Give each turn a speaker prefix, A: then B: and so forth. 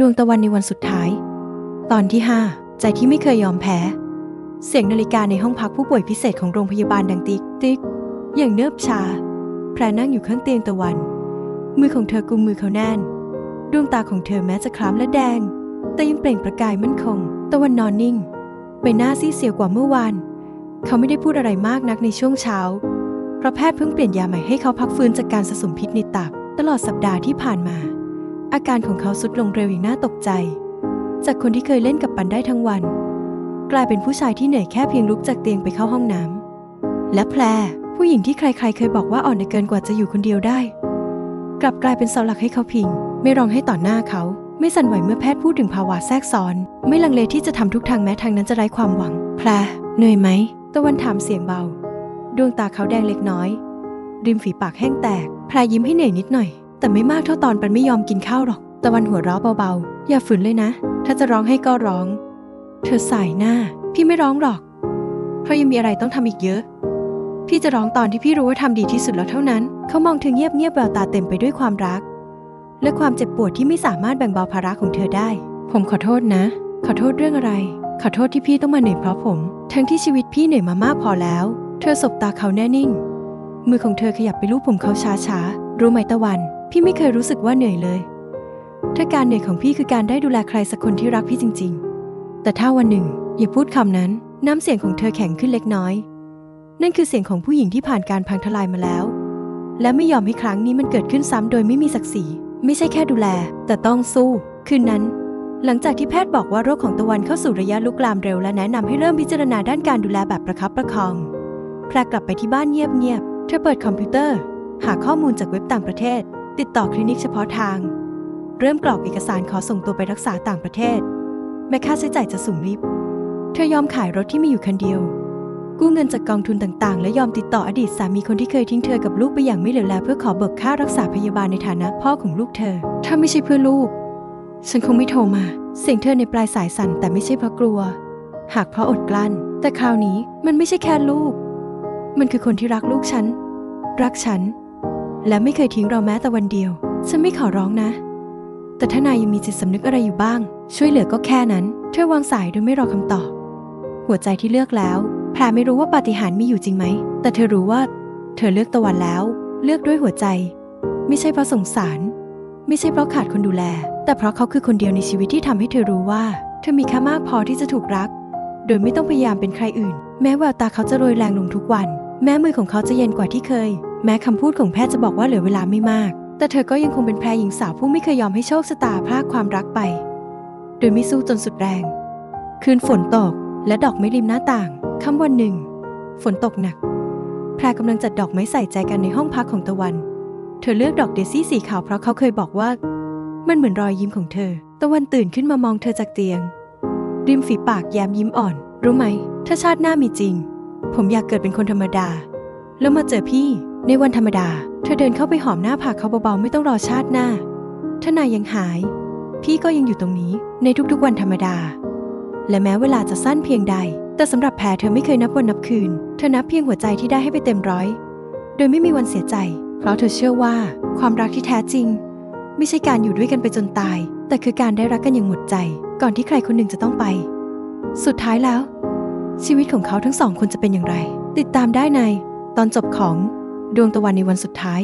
A: ดวงตะวันในวันสุดท้าย ตอนที่ 5 ใจที่ไม่เคยยอมแพ้ เสียงนาฬิกาในห้องพักผู้ป่วยพิเศษของโรงพยาบาลดังติ๊กติ๊ก อย่างเนิบชา แพรนั่งอยู่ข้างเตียงตะวัน มือของเธอกุมมือเขาแน่น ดวงตาของเธอแม้จะคล้ำและแดง แต่ยังเปล่งประกายมั่นคง ตะวันนอนนิ่ง ใบหน้าซีดเซียวกว่าเมื่อวาน เขาไม่ได้พูดอะไรมากนักในช่วงเช้า เพราะแพทย์เพิ่งเปลี่ยนยาใหม่ให้เขาพักฟื้นจากการสะสมพิษในตับตลอดสัปดาห์ที่ผ่านมา อาการของเขาสุดลงเร็วอย่างน่าตกใจ จากคนที่เคยเล่นกับปันได้ทั้งวัน กลายเป็นผู้ชายที่เหนื่อยแค่เพียงลุกจากเตียงไปเข้าห้องน้ำและแพรผู้หญิงที่ใครๆ เคยบอกว่าอ่อนเกินกว่าจะอยู่คนเดียวได้ กลับกลายเป็นเสาหลักให้เขาพิง ไม่ร้องให้ต่อหน้าเขา ไม่สั่นไหวเมื่อแพทย์พูดถึงภาวะแทรกซ้อน ไม่ลังเลที่จะทำทุกทางแม้ทางนั้นจะไร้ความหวัง แพรเหนื่อยไหมตะวันถามเสียงเบา ดวงตาเขาแดงเล็กน้อย ริมฝีปากแห้งแตก แพรยิ้มให้เหนื่อยนิดหน่อย แต่ไม่มากเท่าตอนปันไม่ยอมกินข้าวหรอก ตะวันหัวเราะเบาๆ อย่าฝืนเลยนะ ถ้าจะร้องให้ก็ร้อง เธอสายหน้า พี่ไม่ร้องหรอก เพราะยังมีอะไรต้องทำอีกเยอะ พี่จะร้องตอนที่พี่รู้ว่าทำดีที่สุดแล้วเท่านั้น เขามองเธอเงียบเงียบๆแววตาเต็มไปด้วยความรัก และความเจ็บปวดที่ไม่สามารถแบ่งเบาภาระของเธอได้ ผมขอโทษนะ ขอโทษเรื่องอะไร ขอโทษที่พี่ต้องมาเหนื่อยเพราะผม ทั้งที่ชีวิตพี่เหนื่อยมามากพอแล้ว เธอสบตาเขาแน่นิ่ง มือของเธอขยับไปลูบผมเขาช้าๆ รู้ไหมตะวันพี่ไม่เคยรู้สึกว่าเหนื่อยเลย ถ้าการเหนื่อยของพี่คือการได้ดูแลใครสักคนที่รักพี่จริง ๆ แต่ถ้าวันหนึ่งอย่าพูดคำนั้น น้ำเสียงของเธอแข็งขึ้นเล็กน้อย นั่นคือเสียงของผู้หญิงที่ผ่านการพังทลายมาแล้ว และไม่ยอมให้ครั้งนี้มันเกิดขึ้นซ้ำโดยไม่มีศักดิ์ศรี ไม่ใช่แค่ดูแล แต่ต้องสู้ คืนนั้น หลังจากที่แพทย์บอกว่าโรคของตะวันเข้าสู่ระยะลุกลามเร็วและแนะนำให้เริ่มพิจารณาด้านการดูแลแบบประคับประคอง แพรกลับไปที่บ้านเงียบๆ เธอเปิดคอมพิวเตอร์ หาข้อมูลจากเว็บต่างประเทศ ติดต่อคลินิกเฉพาะทาง เริ่มกรอกเอกสารขอส่งตัวไปรักษาต่างประเทศ แม้ค่าใช้จ่ายจะสูงริบ เธอยอมขายรถที่มีอยู่คันเดียว กู้เงินจากกองทุนต่างๆ และยอมติดต่ออดีตสามีคนที่เคยทิ้งเธอกับลูกไปอย่างไม่เหลือแลเพื่อขอเบิกค่ารักษาพยาบาลในฐานะพ่อของลูกเธอ ถ้าไม่ใช่เพื่อลูก ฉันคงไม่โทรมา เสียงเธอในปลายสายสั่นแต่ไม่ใช่เพราะกลัว หากเพราะอดกลั้น แต่คราวนี้มันไม่ใช่แค่ลูก มันคือคนที่รักลูกฉัน รักฉัน และไม่เคยทิ้งเราแม้แต่วันเดียว ฉันไม่ขอร้องนะ แต่ถ้านายยังมีจิตสำนึกอะไรอยู่บ้าง ช่วยเหลือก็แค่นั้น เธอวางสายโดยไม่รอคำตอบ หัวใจที่เลือกแล้ว แพรไม่รู้ว่าปาฏิหาริย์มีอยู่จริงไหม แต่เธอรู้ว่า เธอเลือกตะวันแล้ว เลือกด้วยหัวใจ ไม่ใช่เพราะสงสาร ไม่ใช่เพราะขาดคนดูแล แต่เพราะเขาคือคนเดียวในชีวิตที่ทำให้เธอรู้ว่า เธอมีค่ามากพอที่จะถูกรัก โดยไม่ต้องพยายามเป็นใครอื่น แม้แววตาเขาจะโรยแรงลงทุกวัน แม้มือของเขาจะเย็นกว่าที่เคย แม้คำพูดของแพทย์จะบอกว่าเหลือเวลาไม่มาก แต่เธอก็ยังคงเป็นแพรหญิงสาวผู้ไม่เคยยอมให้โชคชะตาพรากความรักไป โดยไม่สู้จนสุดแรง คืนฝนตกและดอกไม้ริมหน้าต่างค่ำวันหนึ่ง ฝนตกหนัก แพรกำลังจัดดอกไม้ใส่ใจกันในห้องพักของตะวัน เธอเลือกดอกเดซี่สีขาวเพราะเขาเคยบอกว่า มันเหมือนรอยยิ้มของเธอ ตะวันตื่นขึ้นมามองเธอจากเตียง ริมฝีปากแย้มยิ้มอ่อน รู้ไหม ถ้าชาติหน้ามีจริง ผมอยากเกิดเป็นคนธรรมดา แล้วมาเจอพี่ ในวันธรรมดา เธอเดินเข้าไปหอมหน้าผากเขาเบาๆ ไม่ต้องรอชาติหน้า ถ้านายยังหาย พี่ก็ยังอยู่ตรงนี้ในทุกๆวันธรรมดา และแม้เวลาจะสั้นเพียงใด แต่สำหรับแพรเธอไม่เคยนับวันนับคืน เธอนับเพียงหัวใจที่ได้ให้ไปเต็มร้อย โดยไม่มีวันเสียใจ เพราะเธอเชื่อว่าความรักที่แท้จริง ไม่ใช่การอยู่ด้วยกันไปจนตาย แต่คือการได้รักกันอย่างหมดใจ ก่อนที่ใครคนหนึ่งจะต้องไป สุดท้ายแล้ว ชีวิตของเขาทั้งสองคนจะเป็นอย่างไร ติดตามได้ใน ตอนจบของดวงตะวันในวันสุดท้าย